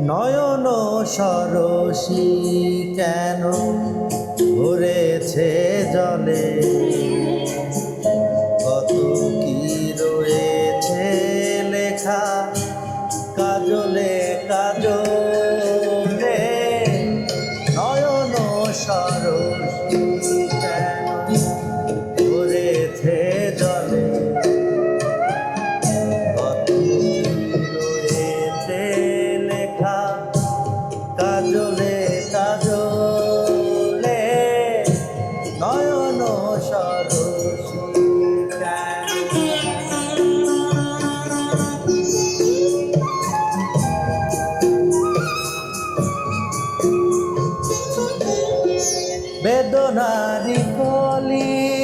নয়ন সরসী কেন ঘুরেছে জলে? কাজলে কাজলে নয়ন সরসী কেন বেদনারি কলি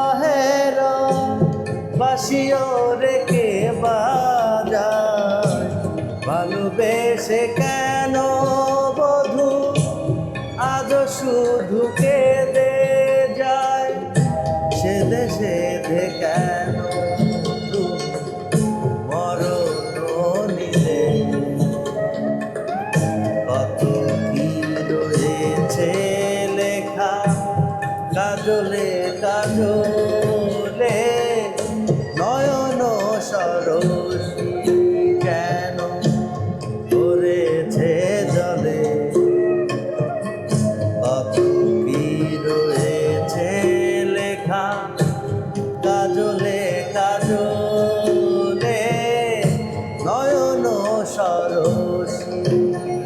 বাসিও রেখে বাজায়? ভালোবেসে কেন বধু? আজ শুধু কেঁদে যায়। সে দেশে কেন কত কি রয়েছে লেখা? কাজলে কাজলে কাজলে নয়ন সরসী।